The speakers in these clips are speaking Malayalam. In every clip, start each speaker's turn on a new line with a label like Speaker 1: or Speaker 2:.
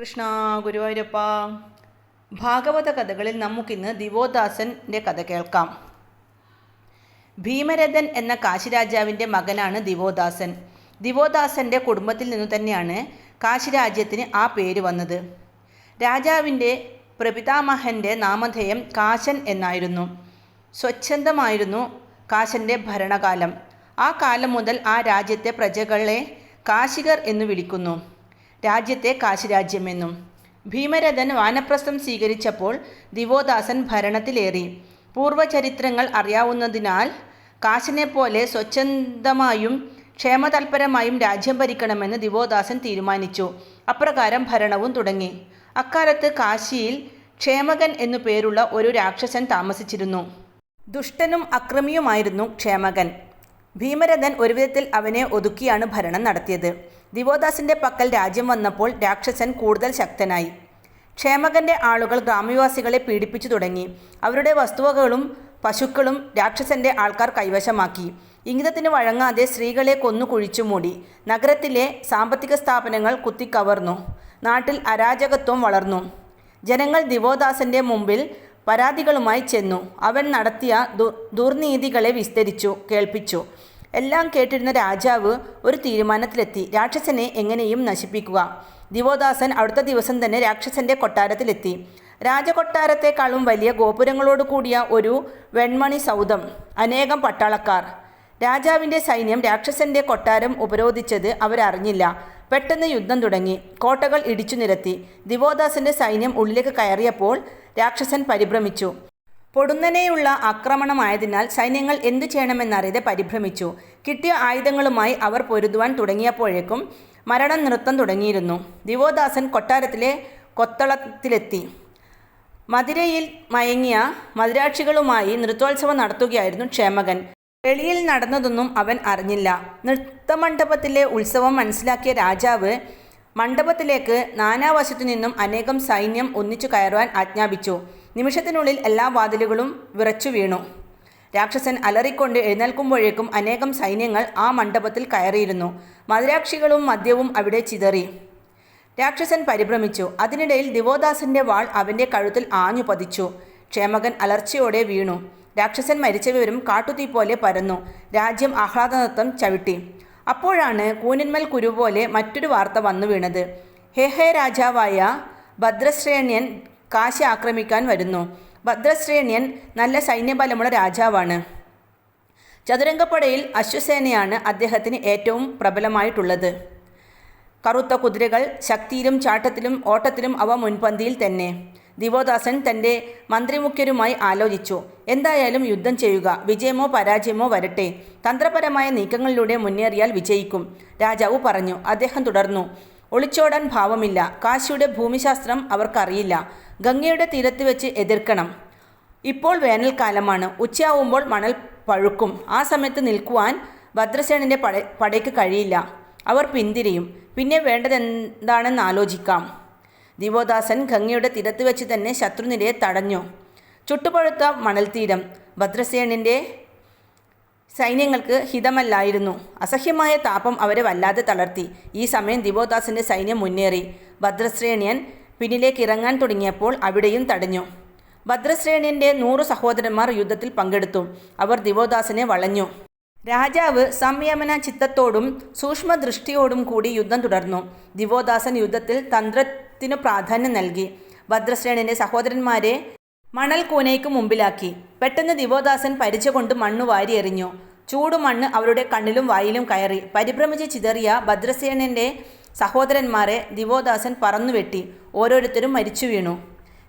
Speaker 1: കൃഷ്ണ ഗുരുവായൂരപ്പ. ഭാഗവത കഥകളിൽ നമുക്കിന്ന് ദിവോദാസന്റെ കഥ കേൾക്കാം. ഭീമരഥൻ എന്ന കാശിരാജാവിന്റെ മകനാണ് ദിവോദാസൻ. ദിവോദാസന്റെ കുടുംബത്തിൽ നിന്നു തന്നെയാണ് കാശിരാജ്യത്തിന് ആ പേര് വന്നത്. രാജാവിന്റെ പ്രപിതാമഹന്റെ നാമധേയം കാശൻ എന്നായിരുന്നു. സ്വച്ഛന്തമായിരുന്നു കാശന്റെ ഭരണകാലം. ആ കാലം മുതൽ ആ രാജ്യത്തെ പ്രജകളെ കാശികർ എന്ന് വിളിക്കുന്നു. രാജ്യത്തെ കാശിരാജ്യമെന്നും. ഭീമരഥൻ വാനപ്രസ്ഥം സ്വീകരിച്ചപ്പോൾ ദിവോദാസൻ ഭരണത്തിലേറി. പൂർവചരിത്രങ്ങൾ അറിയാവുന്നതിനാൽ കാശിനെപ്പോലെ സ്വച്ഛന്തമായും ക്ഷേമതൽപരമായും രാജ്യം ഭരിക്കണമെന്ന് ദിവോദാസൻ തീരുമാനിച്ചു. അപ്രകാരം ഭരണവും തുടങ്ങി. അക്കാലത്ത് കാശിയിൽ ക്ഷേമകൻ എന്നു പേരുള്ള ഒരു രാക്ഷസൻ താമസിച്ചിരുന്നു. ദുഷ്ടനും അക്രമിയുമായിരുന്നു ക്ഷേമകൻ. ഭീമരഥൻ ഒരുവിധത്തിൽ അവനെ ഒതുക്കിയാണ് ഭരണം നടത്തിയത്. ദിവോദാസിന്റെ പക്കൽ രാജ്യം വന്നപ്പോൾ രാക്ഷസൻ കൂടുതൽ ശക്തനായി. ക്ഷേമകന്റെ ആളുകൾ ഗ്രാമവാസികളെ പീഡിപ്പിച്ചു തുടങ്ങി. അവരുടെ വസ്തുവകകളും പശുക്കളും രാക്ഷസന്റെ ആൾക്കാർ കൈവശമാക്കി. ഇംഗിതത്തിന് വഴങ്ങാതെ സ്ത്രീകളെ കൊന്നു കുഴിച്ചു മൂടി. നഗരത്തിലെ സാമ്പത്തിക സ്ഥാപനങ്ങൾ കുത്തിക്കവർന്നു. നാട്ടിൽ അരാജകത്വം വളർന്നു. ജനങ്ങൾ ദിവോദാസന്റെ മുമ്പിൽ പരാതികളുമായി ചെന്നു. അവൻ നടത്തിയ ദുർ ദുർനീതികളെ വിസ്തരിച്ചു കേൾപ്പിച്ചു. എല്ലാം കേട്ടിരുന്ന രാജാവ് ഒരു തീരുമാനത്തിലെത്തി. രാക്ഷസനെ എങ്ങനെയും നശിപ്പിക്കുക. ദിവോദാസൻ അടുത്ത ദിവസം തന്നെ രാക്ഷസന്റെ കൊട്ടാരത്തിലെത്തി. രാജകൊട്ടാരത്തെക്കാളും വലിയ ഗോപുരങ്ങളോട് കൂടിയ ഒരു വെൺമണി സൗധം. അനേകം പട്ടാളക്കാർ. രാജാവിന്റെ സൈന്യം രാക്ഷസന്റെ കൊട്ടാരം ഉപരോധിച്ചത് അവരറിഞ്ഞില്ല. പെട്ടെന്ന് യുദ്ധം തുടങ്ങി. കോട്ടകൾ ഇടിച്ചു നിരത്തി. ദിവോദാസന്റെ സൈന്യം ഉള്ളിലേക്ക് കയറിയപ്പോൾ രാക്ഷസൻ പരിഭ്രമിച്ചു. പൊടുന്നനെയുള്ള ആക്രമണമായതിനാൽ സൈന്യങ്ങൾ എന്തു ചെയ്യണമെന്നറിയാതെ പരിഭ്രമിച്ചു. കിട്ടിയ ആയുധങ്ങളുമായി അവർ പൊരുതുവാൻ തുടങ്ങിയപ്പോഴേക്കും മരണം നൃത്തം തുടങ്ങിയിരുന്നു. ദിവോദാസൻ കൊട്ടാരത്തിലെ കൊത്തളത്തിലെത്തി. മധുരയിൽ മയങ്ങിയ മധുരാക്ഷികളുമായി നൃത്തോത്സവം നടത്തുകയായിരുന്നു ക്ഷേമകൻ. വെളിയിൽ നടന്നതൊന്നും അവൻ അറിഞ്ഞില്ല. നൃത്തമണ്ഡപത്തിലെ ഉത്സവം മനസ്സിലാക്കിയ രാജാവ് മണ്ഡപത്തിലേക്ക് നാനാവശത്തു നിന്നും അനേകം സൈന്യം ഒന്നിച്ചു കയറുവാൻ ആജ്ഞാപിച്ചു. നിമിഷത്തിനുള്ളിൽ എല്ലാ വാതിലുകളും വിറച്ചു വീണു. രാക്ഷസൻ അലറിക്കൊണ്ട് എഴുന്നേൽക്കുമ്പോഴേക്കും അനേകം സൈന്യങ്ങൾ ആ മണ്ഡപത്തിൽ കയറിയിരുന്നു. മധുരാക്ഷികളും മദ്യവും അവിടെ ചിതറി. രാക്ഷസൻ പരിഭ്രമിച്ചു. അതിനിടയിൽ ദിവോദാസന്റെ വാൾ അവന്റെ കഴുത്തിൽ ആഞ്ഞു പതിച്ചു. ക്ഷേമകൻ അലർച്ചയോടെ വീണു. രാക്ഷസൻ മരിച്ചവരും കാട്ടുതീ പോലെ പരന്നു. രാജ്യം ആഹ്ലാദനൃത്തം ചവിട്ടി. അപ്പോഴാണ് കൂനിന്മൽ കുരു പോലെ മറ്റൊരു വാർത്ത വന്നു വീണത്. ഹേഹേ രാജാവായ ഭദ്രശ്രേണ്യൻ കാശി ആക്രമിക്കാൻ വരുന്നു. ഭദ്രശ്രേണ്യൻ നല്ല സൈന്യബലമുള്ള രാജാവാണ്. ചതുരംഗപ്പടയിൽ അശ്വസേനയാണ് അദ്ദേഹത്തിന് ഏറ്റവും പ്രബലമായിട്ടുള്ളത്. കറുത്ത കുതിരകൾ ശക്തിയിലും ചാട്ടത്തിലും ഓട്ടത്തിലും അവ മുൻപന്തിയിൽ തന്നെ. ദിവോദാസൻ തന്റെ മന്ത്രിമുഖ്യരുമായി ആലോചിച്ചു. എന്തായാലും യുദ്ധം ചെയ്യുക വിജയമോ പരാജയമോ വരട്ടെ. തന്ത്രപരമായ നീക്കങ്ങളിലൂടെ മുന്നേറിയാൽ വിജയിക്കും. രാജാവ് പറഞ്ഞു. അദ്ദേഹം തുടർന്നു. ഒളിച്ചോടാൻ ഭാവമില്ല. കാശിയുടെ ഭൂമിശാസ്ത്രം അവർക്കറിയില്ല. ഗംഗയുടെ തീരത്ത് വെച്ച് എതിർക്കണം. ഇപ്പോൾ വേനൽക്കാലമാണ്. ഉച്ചയാവുമ്പോൾ മണൽ പഴുക്കും. ആ സമയത്ത് നിൽക്കുവാൻ ഭദ്രസേനന്റെ പട പടയ്ക്ക് കഴിയില്ല. അവർ പിന്തിരിയും. പിന്നെ വേണ്ടതെന്താണെന്ന് ആലോചിക്കാം. ദിവോദാസൻ ഗംഗയുടെ തീരത്ത് വെച്ച് തന്നെ ശത്രുനിരയെ തടഞ്ഞു. ചുട്ടുപഴുത്ത മണൽത്തീരം. ഭദ്രസേനന്റെ സൈന്യങ്ങൾക്ക് ഹിതമല്ലായിരുന്നു. അസഹ്യമായ താപം അവരെ വല്ലാതെ തളർത്തി. ഈ സമയം ദിവോദാസിന്റെ സൈന്യം മുന്നേറി. ഭദ്രശ്രേണിയൻ പിന്നിലേക്ക് ഇറങ്ങാൻ തുടങ്ങിയപ്പോൾ അവിടെയും തടഞ്ഞു. ഭദ്രശ്രേണിയന്റെ നൂറ് സഹോദരന്മാർ യുദ്ധത്തിൽ പങ്കെടുത്തു. അവർ ദിവോദാസിനെ വളഞ്ഞു. രാജാവ് സംയമന ചിത്തത്തോടും സൂക്ഷ്മദൃഷ്ടിയോടും കൂടി യുദ്ധം തുടർന്നു. ദിവോദാസൻ യുദ്ധത്തിൽ തന്ത്രത്തിനു പ്രാധാന്യം നൽകി. ഭദ്രശ്രേണിന്റെ സഹോദരന്മാരെ മണൽ കൂനയ്ക്ക് മുമ്പിലാക്കി. പെട്ടെന്ന് ദിവോദാസൻ പരിചകൊണ്ട് മണ്ണ് വാരിയെറിഞ്ഞു ചൂടുമണ്ണ് അവരുടെ കണ്ണിലും വായിലും കയറി. പരിഭ്രമിച്ച് ചിതറിയ ഭദ്രസേനന്റെ സഹോദരന്മാരെ ദിവോദാസൻ പറന്നുവെട്ടി ഓരോരുത്തരും മരിച്ചു വീണു.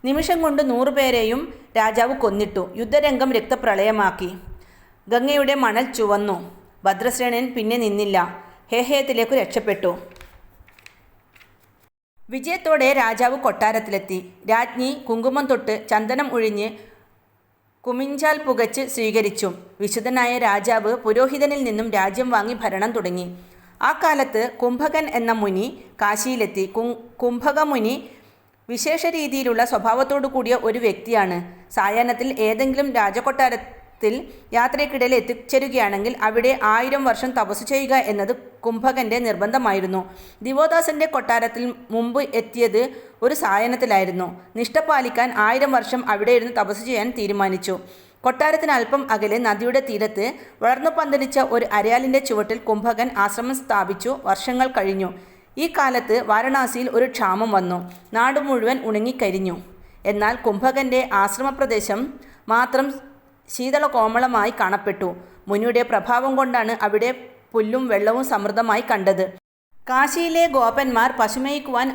Speaker 1: നിമിഷം കൊണ്ട് നൂറുപേരെയും രാജാവ് കൊന്നിട്ടു. യുദ്ധരംഗം രക്തപ്രളയമാക്കി. ഗംഗയുടെ മണൽ ചുവന്നു. ഭദ്രശ്രേണൻ പിന്നെ നിന്നില്ല. ഹേഹയത്തിലേക്ക് രക്ഷപ്പെട്ടു. വിജയത്തോടെ രാജാവ് കൊട്ടാരത്തിലെത്തി. രാജ്ഞി കുങ്കുമം തൊട്ട് ചന്ദനം ഒഴിഞ്ഞ് കുമിഞ്ചാൽ പുകച്ച് സ്വീകരിച്ചു. വിശുദ്ധനായ രാജാവ് പുരോഹിതനിൽ നിന്നും രാജ്യം വാങ്ങി ഭരണം തുടങ്ങി. ആ കാലത്ത് കുംഭകൻ എന്ന മുനി കാശിയിലെത്തി. കുംഭക മുനി വിശേഷ രീതിയിലുള്ള സ്വഭാവത്തോടു കൂടിയ ഒരു വ്യക്തിയാണ്. സായാഹ്നത്തിൽ ഏതെങ്കിലും രാജകൊട്ടാര ത്തിൽ യാത്രയ്ക്കിടയിൽ എത്തിച്ചേരുകയാണെങ്കിൽ അവിടെ ആയിരം വർഷം തപസ് ചെയ്യുക എന്നത് കുംഭകന്റെ നിർബന്ധമായിരുന്നു. ദിവോദാസന്റെ കൊട്ടാരത്തിൽ മുമ്പ് എത്തിയത് ഒരു സായനത്തിലായിരുന്നു. നിഷ്ഠ പാലിക്കാൻ ആയിരം വർഷം അവിടെ ഇരുന്ന് തപസ് ചെയ്യാൻ തീരുമാനിച്ചു. കൊട്ടാരത്തിന് അല്പം അകലെ നദിയുടെ തീരത്ത് വളർന്നു പന്തലിച്ച ഒരു അരയാലിന്റെ ചുവട്ടിൽ കുംഭകൻ ആശ്രമം സ്ഥാപിച്ചു. വർഷങ്ങൾ കഴിഞ്ഞു. ഈ കാലത്ത് വാരണാസിയിൽ ഒരു ക്ഷാമം വന്നു. നാട് മുഴുവൻ ഉണങ്ങിക്കരിഞ്ഞു. എന്നാൽ കുംഭകന്റെ ആശ്രമപ്രദേശം മാത്രം ശീതളകോമളമായി കാണപ്പെട്ടു. മുനിയുടെ പ്രഭാവം കൊണ്ടാണ് അവിടെ പുല്ലും വെള്ളവും സമൃദ്ധമായി കണ്ടത്. കാശിയിലെ ഗോപന്മാർ പശുമേയ്ക്കുവാൻ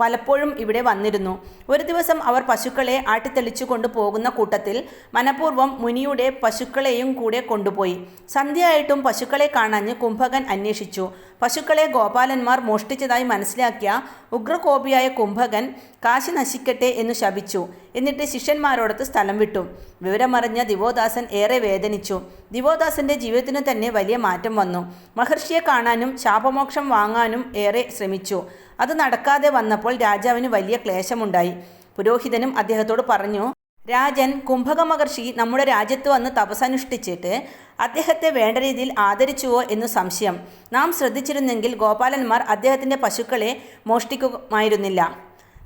Speaker 1: പലപ്പോഴും ഇവിടെ വന്നിരുന്നു. ഒരു ദിവസം അവർ പശുക്കളെ ആട്ടിത്തെളിച്ചു കൊണ്ടു പോകുന്ന കൂട്ടത്തിൽ മനപൂർവം മുനിയുടെ പശുക്കളെയും കൂടെ കൊണ്ടുപോയി. സന്ധ്യയായിട്ടും പശുക്കളെ കാണാഞ്ഞ് കുംഭകൻ അന്വേഷിച്ചു. പശുക്കളെ ഗോപാലന്മാർ മോഷ്ടിച്ചതായി മനസ്സിലാക്കിയ ഉഗ്രകോപിയായ കുംഭകൻ കാശി നശിക്കട്ടെ എന്നു ശപിച്ചു. എന്നിട്ട് ശിഷ്യന്മാരോടൊത്ത് സ്ഥലം വിട്ടു. വിവരമറിഞ്ഞ ദിവോദാസൻ ഏറെ വേദനിച്ചു. ദിവോദാസന്റെ ജീവിതത്തിന് തന്നെ വലിയ മാറ്റം വന്നു. മഹർഷിയെ കാണാനും ശാപമോക്ഷം വാങ്ങാനും ഏറെ ശ്രമിച്ചു. അത് നടക്കാതെ വന്നപ്പോൾ രാജാവിന് വലിയ ക്ലേശമുണ്ടായി. പുരോഹിതനും അദ്ദേഹത്തോട് പറഞ്ഞു രാജൻ കുംഭക മഹർഷി നമ്മുടെ രാജ്യത്ത് വന്ന് തപസ്സനുഷ്ഠിച്ചിട്ട് അദ്ദേഹത്തെ വേണ്ട രീതിയിൽ ആദരിച്ചുവോ എന്നു സംശയം. നാം ശ്രദ്ധിച്ചിരുന്നെങ്കിൽ ഗോപാലന്മാർ അദ്ദേഹത്തിന്റെ പശുക്കളെ മോഷ്ടിക്കുമായിരുന്നില്ല.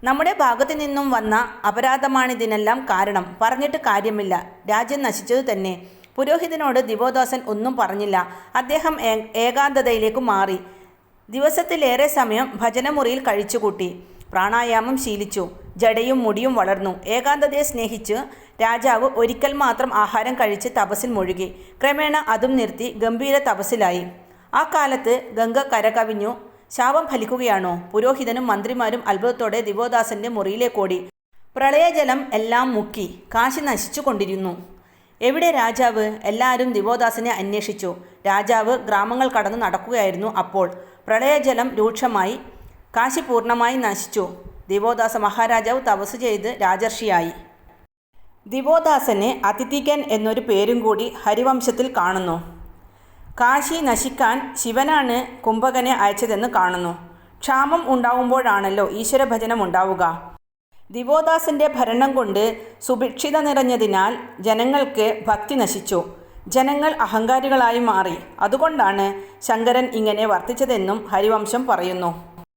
Speaker 1: നമ്മുടെ ഭാഗത്തു നിന്നും വന്ന അപരാധമാണിതിനെല്ലാം കാരണം. പറഞ്ഞിട്ട് കാര്യമില്ല. രാജ്യം നശിച്ചതു തന്നെ. പുരോഹിതനോട് ദിവോദാസൻ ഒന്നും പറഞ്ഞില്ല. അദ്ദേഹം ഏകാന്തതയിലേക്ക് മാറി. ദിവസത്തിലേറെ സമയം ഭജനമുറിയിൽ കഴിച്ചുകൂട്ടി. പ്രാണായാമം ശീലിച്ചു. ജടയും മുടിയും വളർന്നു. ഏകാന്തതയെ സ്നേഹിച്ച് രാജാവ് ഒരിക്കൽ മാത്രം ആഹാരം കഴിച്ച് തപസ്സിൽ മുഴുകി. ക്രമേണ അതും നിർത്തി ഗംഭീര തപസ്സിലായി. ആ കാലത്ത് ഗംഗ കരകവിഞ്ഞു. ശാപം ഫലിക്കുകയാണോ? പുരോഹിതനും മന്ത്രിമാരും അത്ഭുതത്തോടെ ദിവോദാസന്റെ മുറിയിലേക്കോടി പ്രളയജലം എല്ലാം മുക്കി. കാശി നശിച്ചു കൊണ്ടിരുന്നു. എവിടെ രാജാവ്? എല്ലാവരും ദിവോദാസനെ അന്വേഷിച്ചു. രാജാവ് ഗ്രാമങ്ങൾ കടന്നു നടക്കുകയായിരുന്നു അപ്പോൾ. പ്രളയജലം രൂക്ഷമായി. കാശി പൂർണമായി നശിച്ചു. ദിവോദാസ മഹാരാജാവ് തപസ് ചെയ്ത് രാജർഷിയായി. ദിവോദാസന് അതിഥികൻ എന്നൊരു പേരും കൂടി ഹരിവംശത്തിൽ കാണുന്നു. കാശി നശിക്കാൻ ശിവനാണ് കുംഭകനെ അയച്ചതെന്ന് കാണുന്നു. ക്ഷാമം ഉണ്ടാവുമ്പോഴാണല്ലോ ഈശ്വരഭജനം ഉണ്ടാവുക. ദിവോദാസന്റെ ഭരണം കൊണ്ട് സുഭിക്ഷിത നിറഞ്ഞതിനാൽ ജനങ്ങൾക്ക് ഭക്തി നശിച്ചു. ജനങ്ങൾ അഹങ്കാരികളായി മാറി. അതുകൊണ്ടാണ് ശങ്കരൻ ഇങ്ങനെ വർത്തിച്ചതെന്നും ഹരിവംശം പറയുന്നു.